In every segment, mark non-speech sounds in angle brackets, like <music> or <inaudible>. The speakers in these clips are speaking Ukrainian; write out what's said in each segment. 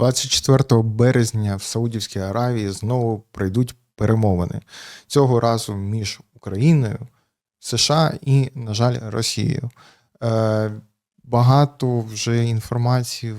24 березня в Саудівській Аравії знову пройдуть перемовини. Цього разу між Україною, США і, на жаль, Росією. Е, Багато вже інформації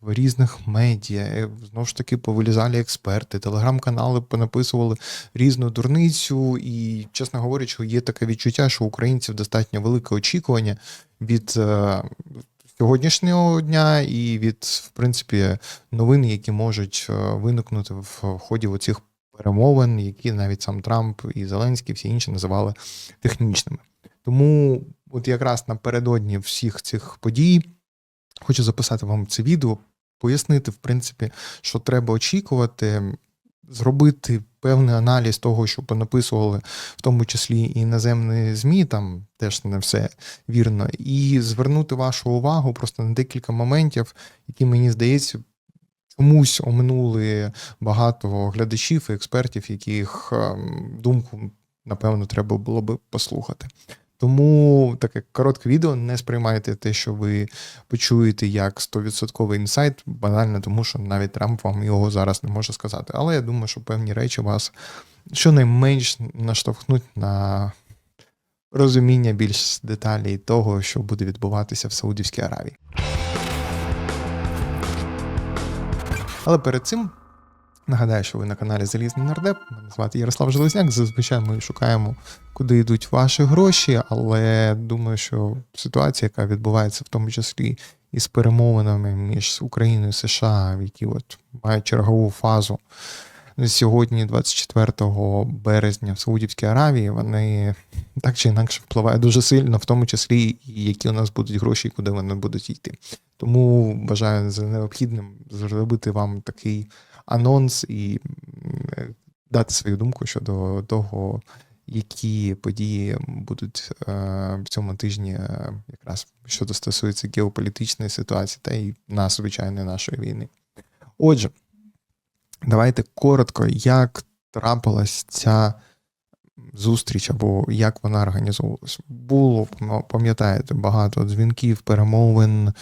в різних медіа, е, знову ж таки, повилізали експерти, телеграм-канали понаписували різну дурницю, і, чесно говорячи, є таке відчуття, що українців достатньо велике очікування від е, сьогоднішнього дня і від, в принципі, новин, які можуть е, виникнути в ході оцих перемовин, які навіть сам Трамп і Зеленський, всі інші називали технічними. Тому, от якраз напередодні всіх цих подій, хочу записати вам це відео, пояснити, в принципі, що треба очікувати, зробити певний аналіз того, що понаписували, в тому числі і іноземні ЗМІ, там теж не все вірно, і звернути вашу увагу просто на декілька моментів, які мені здається. Чомусь оминули багато глядачів і експертів, яких ем, думку, напевно, треба було би послухати. Тому таке коротке відео не сприймайте те, що ви почуєте як 100% інсайт, банально, тому що навіть Трамп вам його зараз не може сказати. Але я думаю, що певні речі вас щонайменш наштовхнуть на розуміння більш деталей того, що буде відбуватися в Саудівській Аравії. Але перед цим Нагадаю, що ви на каналі Залізний Нардеп. Мене звати Ярослав Железняк. Зазвичай ми шукаємо, куди йдуть ваші гроші, але думаю, що ситуація, яка відбувається в тому числі із перемовинами між Україною і США, які от мають чергову фазу сьогодні, 24 березня, в Саудівській Аравії, вони так чи інакше впливають дуже сильно, в тому числі, які у нас будуть гроші і куди вони будуть йти. Тому бажаю за необхідним зробити вам такий анонс і дати свою думку щодо того, які події будуть е, в цьому тижні, е, якраз щодо стосується геополітичної ситуації та й нас, звичайно, нашої війни. Отже, давайте коротко, як трапилась ця зустріч або як вона організовувалась. Було, пам'ятаєте, багато дзвінків, перемовин.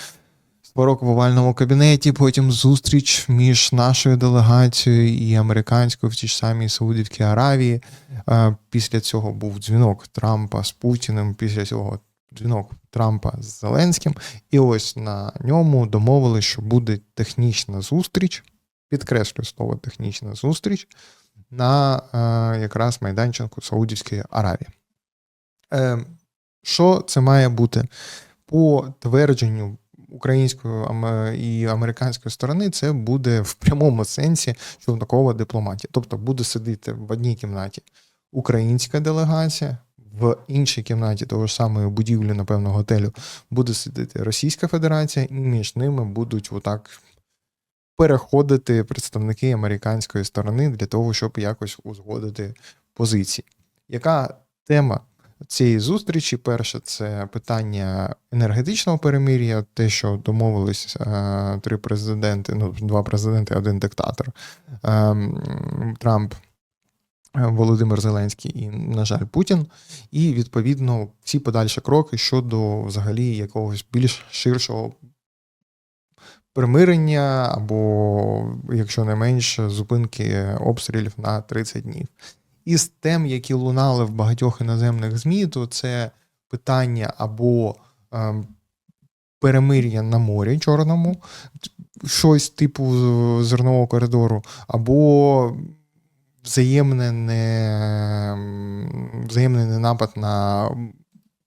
Сварок в овальному кабінеті, потім зустріч між нашою делегацією і американською в тій ж самій Саудівській Аравії. Е, після цього був дзвінок Трампа з Путіним, після цього дзвінок Трампа з Зеленським. І ось на ньому домовили, що буде технічна зустріч, підкреслюю слово технічна зустріч на е, якраз майданчику Саудівської Аравії. Е, що це має бути? По твердженню української і американської сторони це буде в прямому сенсі човникова дипломатія. Тобто буде сидіти в одній кімнаті українська делегація, в іншій кімнаті того ж самої будівлі, напевно, готелю буде сидіти Російська Федерація, і між ними будуть отак. Переходити представники американської сторони для того, щоб якось узгодити позиції. Яка тема цієї зустрічі. Перше, це питання енергетичного перемир'я, те, що домовились е, три президенти, ну два президенти, один диктатор е, Трамп. Володимир Зеленський і, на жаль, Путін, і відповідно всі подальші кроки щодо взагалі якогось більш ширшого примирення, або, якщо не менше, зупинки обстрілів на 30 днів. Із тем, які лунали в багатьох іноземних ЗМІ, то це питання або е, перемир'я на морі Чорному, щось типу зернового коридору, або взаємне не, взаємний напад на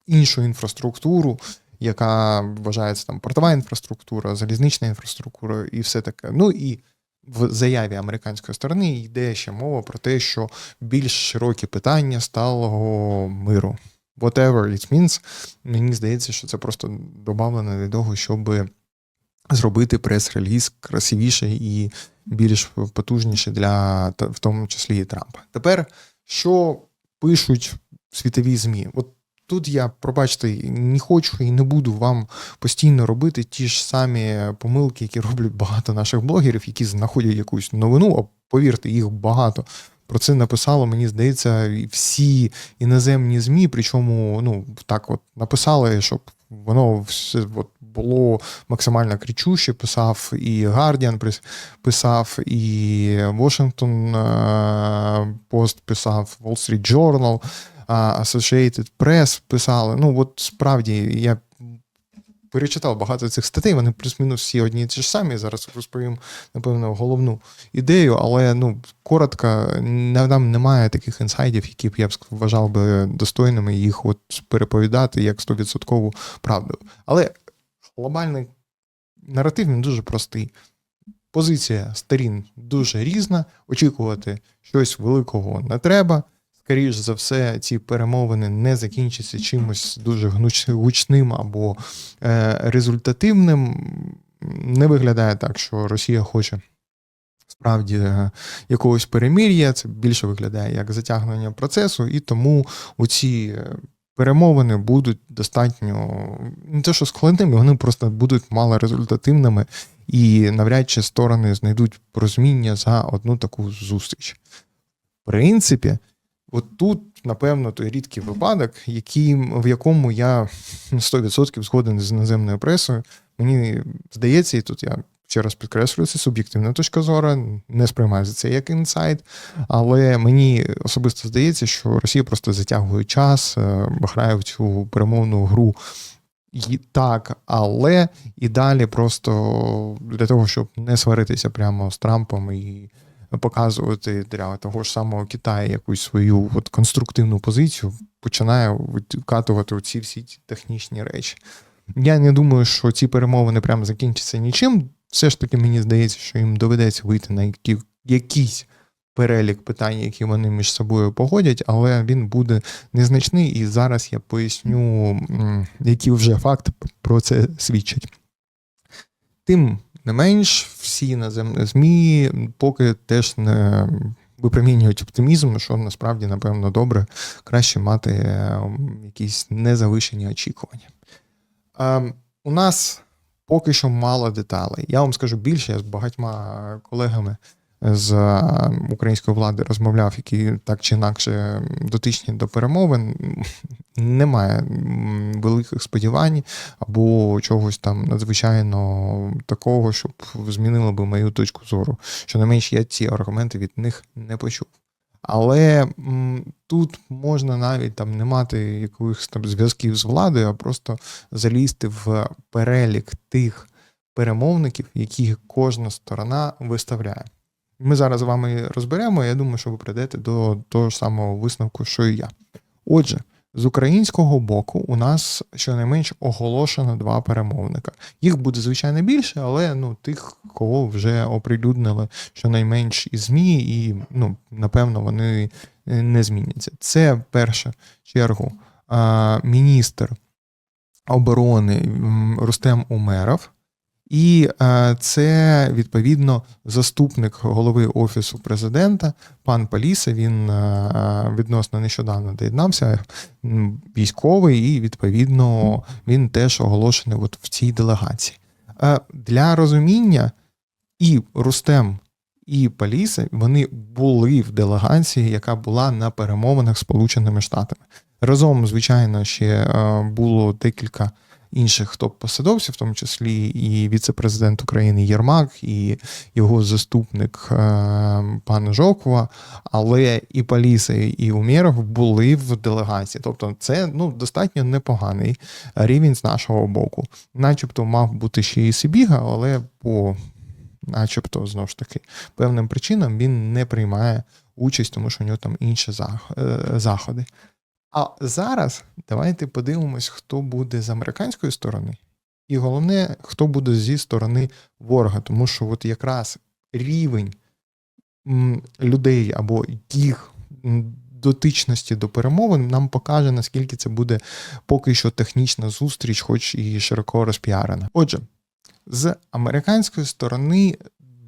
іншу інфраструктуру. Яка вважається там портова інфраструктура, залізнична інфраструктура і все таке. Ну і в заяві американської сторони йде ще мова про те, що більш широкі питання сталого миру. Whatever it means, мені здається, що це просто додавлено для того, щоб зробити прес-реліз красивіший і більш потужніший для в тому числі і Трампа. Тепер що пишуть світові ЗМІ? От Тут я, пробачте, не хочу і не буду вам постійно робити ті ж самі помилки, які роблять багато наших блогерів, які знаходять якусь новину, а повірте, їх багато. Про це написало, мені здається, всі іноземні ЗМІ, причому ну, так от написали, щоб воно все от було максимально кричуще. Писав і Guardian, писав і Washington е, Post писав, Wall Street Journal, Associated Press писали. Ну, от справді я перечитав багато цих статей, вони плюс-мінус всі одні і ті ж самі. Зараз розповім, напевно, головну ідею, але ну, коротко, нам немає таких інсайдів, які б я б вважав би достойними їх от переповідати як 100% правду. Але глобальний наратив він дуже простий. Позиція сторін дуже різна. Очікувати щось великого не треба. Скоріш за все, ці перемовини не закінчаться чимось дуже гучним або е, результативним. Не виглядає так, що Росія хоче справді е, якогось перемир'я. Це більше виглядає як затягнення процесу, і тому оці е, перемовини будуть достатньо не те, що складними, вони просто будуть малорезультативними, і навряд чи сторони знайдуть порозуміння за одну таку зустріч. В принципі, от тут, напевно, той рідкий випадок, який, в якому я 100% згоден з іноземною пресою. Мені здається, і тут я ще раз підкреслюю, це суб'єктивна точка зору, не сприймаю за це як інсайт, але мені особисто здається, що Росія просто затягує час, грає в цю перемовну гру. І так, але і далі просто для того, щоб не сваритися прямо з Трампом і показувати для того ж самого Китаю якусь свою от конструктивну позицію, починає вкатувати ці всі ті технічні речі. Я не думаю, що ці перемовини прямо закінчаться нічим. Все ж таки, мені здається, що їм доведеться вийти на які, якийсь перелік питань, які вони між собою погодять, але він буде незначний. І зараз я поясню, які вже факти про це свідчать. Тим не менш, всі наземні ЗМІ поки теж не випромінюють оптимізм, що насправді, напевно, добре, краще мати е, якісь незавищені очікування. У нас поки що мало деталей. Я вам скажу більше, я з багатьма колегами з української влади розмовляв, які так чи інакше дотичні до перемовин. <laughs> Немає великих сподівань або чогось там надзвичайно такого, щоб змінило би мою точку зору. Щонайменш я ці аргументи від них не почув. Але тут можна навіть там не мати якихось там зв'язків з владою, а просто залізти в перелік тих перемовників, які кожна сторона виставляє. Ми зараз з вами розберемо. Я думаю, що ви прийдете до того ж самого висновку, що і я. Отже, з українського боку у нас щонайменш оголошено два перемовника. Їх буде звичайно більше, але ну тих, кого вже оприлюднили щонайменш і ЗМІ, і ну напевно вони е, не зміняться. Це в першу чергу міністр оборони Рустем Умеров. І е, це відповідно заступник голови офісу президента, пан Паліса. Він е, відносно нещодавно доєднався, військовий, і відповідно він теж оголошений от в цій делегації. Е, Для розуміння і Рустем, і Паліса вони були в делегації, яка була на перемовинах з Сполученими Штатами. Разом, звичайно, ще було декілька інших топ-посадовців, в тому числі і віце-президент України Єрмак, і його заступник е, пан Жокова, але і Паліса, і Умєров були в делегації. Тобто, це ну достатньо непоганий рівень з нашого боку. Начебто мав бути ще і Сибіга, але по начебто, знову ж таки, певним причинам він не приймає участь, тому що у нього там інші е, заходи. А зараз давайте подивимось, хто буде з американської сторони, і головне, хто буде зі сторони ворога, тому що от якраз рівень людей або їх дотичності до перемовин нам покаже, наскільки це буде поки що технічна зустріч, хоч і широко розпіарена. Отже, з американської сторони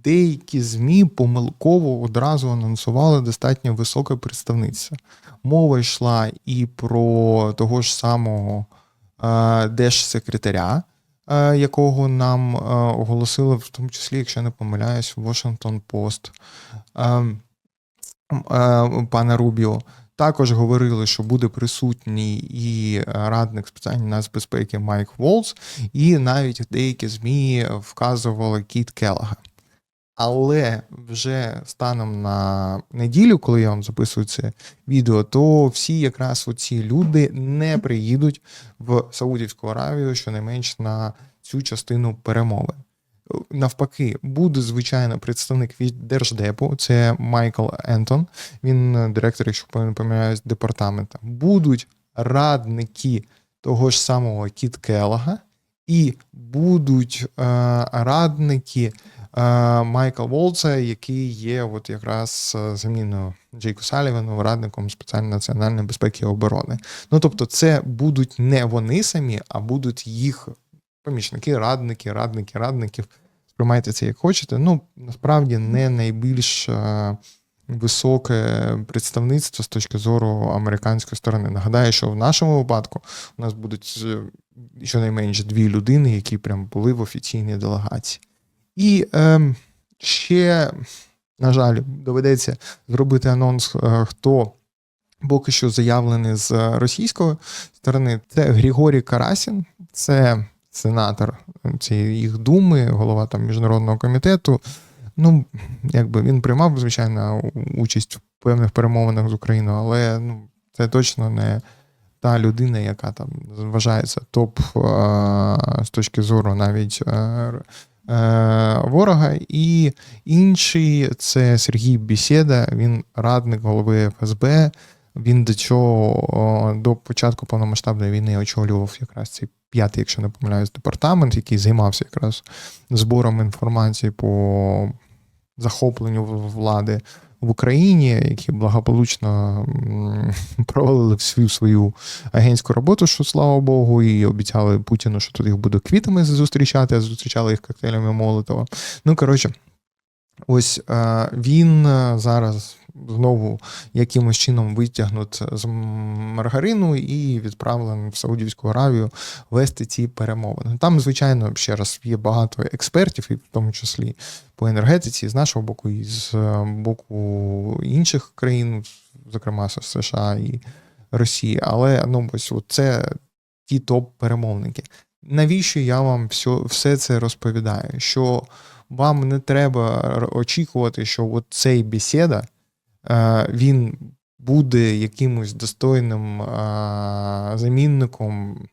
деякі ЗМІ помилково одразу анонсували достатньо високе представництво. Мова йшла і про того ж самого е, держсекретаря, е, якого нам е, оголосили, в тому числі, якщо не помиляюсь, Washington Post, е, е, пана Рубіо. Також говорили, що буде присутній і радник спеціальної нацбезпеки Майк Волс, і навіть деякі ЗМІ вказували Кіт Келлага. Але вже станом на неділю, коли я вам записую це відео, то всі якраз оці люди не приїдуть в Саудівську Аравію, щонайменш на цю частину перемови. Навпаки, буде звичайно представник від держдепу, це Майкл Ентон. Він директор, якщо не помиляюсь, департамента. Будуть радники того ж самого Кіт Келлага, і будуть е, радники е, Майкла Волца, який є от якраз е, заміною Джейку Салівану, радником спеціальної національної безпеки і оборони. Ну тобто, це будуть не вони самі, а будуть їх помічники, радники, радники, радників. Сприймайте це як хочете. Ну, насправді не найбільш е, високе представництво з точки зору американської сторони. Нагадаю, що в нашому випадку у нас будуть щонайменше дві людини, які прям були в офіційній делегації. І е, ще, на жаль, доведеться зробити анонс, е, хто поки що заявлений з російської сторони. Це Григорій Карасін, це сенатор цієї їх думи, голова там міжнародного комітету. Ну, якби він приймав, звичайно, участь в певних перемовинах з Україною, але ну, це точно не та людина, яка там вважається топ з точки зору навіть е, е, ворога. І інший це Сергій Бісєда, він радник голови ФСБ. Він до чого до початку повномасштабної війни очолював якраз цей п'ятий, якщо не помиляюсь, департамент, який займався якраз збором інформації по захопленню влади в Україні, які благополучно провалили всю свою агентську роботу, що слава Богу, і обіцяли Путіну, що тут їх буде квітами зустрічати, а зустрічали їх коктейлями Молотова. Ну коротше. Ось він зараз знову якимось чином витягнуть з маргарину і відправлений в Саудівську Аравію вести ці перемовини. Там, звичайно, ще раз є багато експертів, і в тому числі по енергетиці, з нашого боку, і з боку інших країн, зокрема США і Росії. Але ну ось це ті топ-перемовники. Навіщо я вам все, все це розповідаю? Що вам не треба очікувати, що от цей бесіда, він буде якимось достойним замінником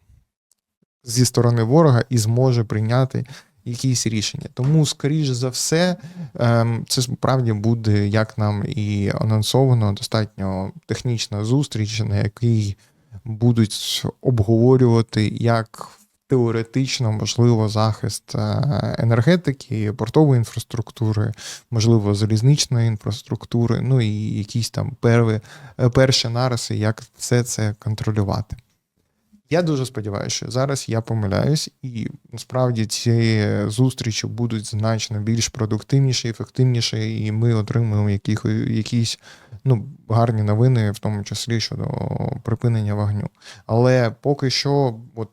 зі сторони ворога і зможе прийняти якісь рішення. Тому, скоріш за все, ем, це справді буде, як нам і анонсовано, достатньо технічна зустріч, на якій будуть обговорювати, як теоретично можливо захист е, енергетики, портової інфраструктури, можливо, залізничної інфраструктури, ну і якісь там перві, е, перші нариси, як все це контролювати. Я дуже сподіваюся, що зараз я помиляюсь, і насправді ці зустрічі будуть значно більш продуктивніші, ефективніші, і ми отримуємо яких, якісь ну, гарні новини, в тому числі щодо припинення вогню. Але поки що, от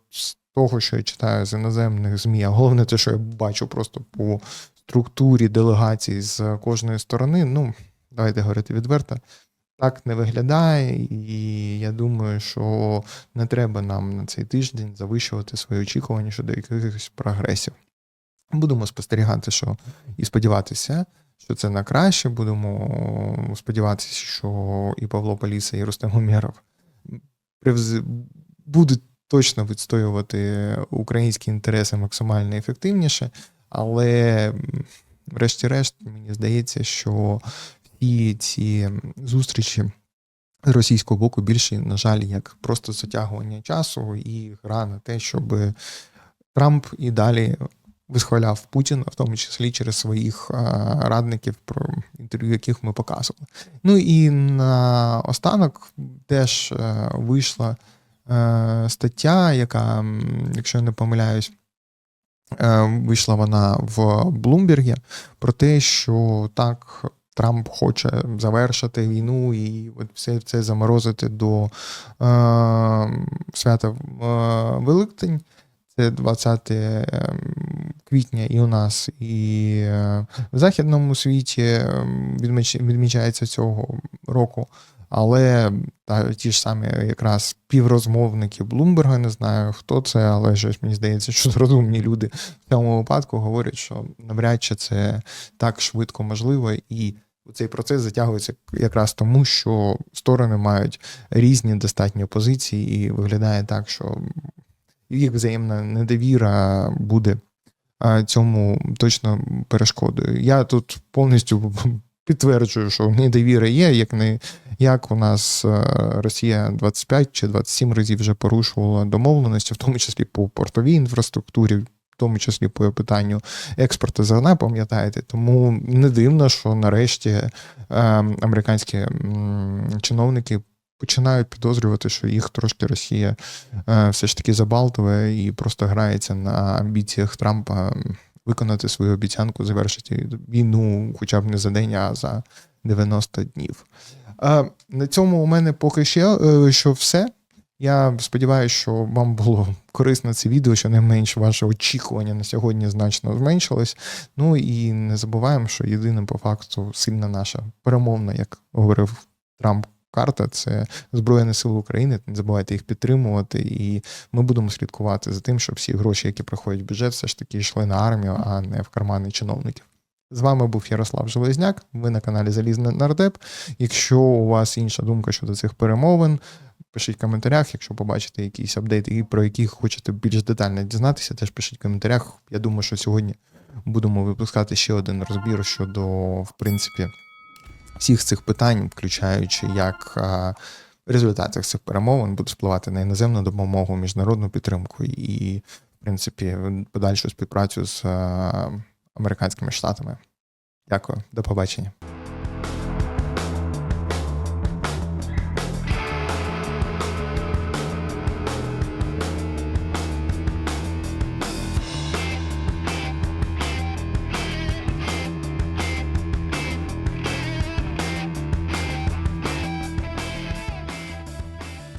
того, що я читаю з іноземних ЗМІ, а головне те, що я бачу просто по структурі делегацій з кожної сторони, ну, давайте говорити відверто, так не виглядає, і я думаю, що не треба нам на цей тиждень завищувати свої очікування щодо якихось прогресів. Будемо спостерігати, що і сподіватися, що це на краще. Будемо сподіватися, що і Павло Поліса, і Рустем Умєров будуть точно відстоювати українські інтереси максимально ефективніше, але, врешті-решт, мені здається, що всі ці зустрічі з російського боку більше, на жаль, як просто затягування часу і гра на те, щоб Трамп і далі. Висхваляв Путіна, в тому числі через своїх радників, про інтерв'ю, яких ми показували. Ну і на останок теж е, вийшла стаття, яка, якщо я не помиляюсь, е, вийшла вона в Блумбергі про те, що так. Трамп хоче завершити війну і от все це заморозити до е, свята е, Великдень. Це 20 ем, квітня і у нас, і е, в західному світі відмічається цього року. Але та, ті ж самі якраз співрозмовники Блумберга, не знаю хто це, але щось мені здається, що розумні люди в цьому випадку говорять, що навряд чи це так швидко можливо, і цей процес затягується якраз тому, що сторони мають різні достатньо позиції, і виглядає так, що їх взаємна недовіра буде цьому точно перешкодою. Я тут повністю підтверджую, що недовіра є, як не як у нас е, Росія 25 чи 27 разів вже порушувала домовленості, в тому числі по портовій інфраструктурі, в тому числі по питанню експорту зерна, пам'ятаєте. Тому не дивно, що нарешті е, американські чиновники починають підозрювати, що їх трошки Росія е, все ж таки забалтує і просто грається на амбіціях Трампа виконати свою обіцянку, завершити війну хоча б не за день, а за 90 днів. На цьому у мене поки ще е, що все. Я сподіваюся, що вам було корисно це відео, що не менш ваше очікування на сьогодні значно зменшилось. Ну і не забуваємо, що єдиним по факту сильна наша перемовна, як говорив Трамп. Карта це Збройні Сили України. Не забувайте їх підтримувати, і ми будемо слідкувати за тим, щоб всі гроші, які приходять в бюджет, все ж таки йшли на армію, а не в кармани чиновників. З вами був Ярослав Железняк. Ви на каналі Залізний Нардеп. Якщо у вас інша думка щодо цих перемовин, пишіть в коментарях. Якщо побачите якісь апдейти, про які хочете більш детально дізнатися, теж пишіть в коментарях. Я думаю, що сьогодні будемо випускати ще один розбір щодо, в принципі, всіх цих питань, включаючи як а, результати цих перемовин будуть впливати на іноземну допомогу, міжнародну підтримку і, в принципі, подальшу співпрацю з американськими штатами. Дякую, до побачення.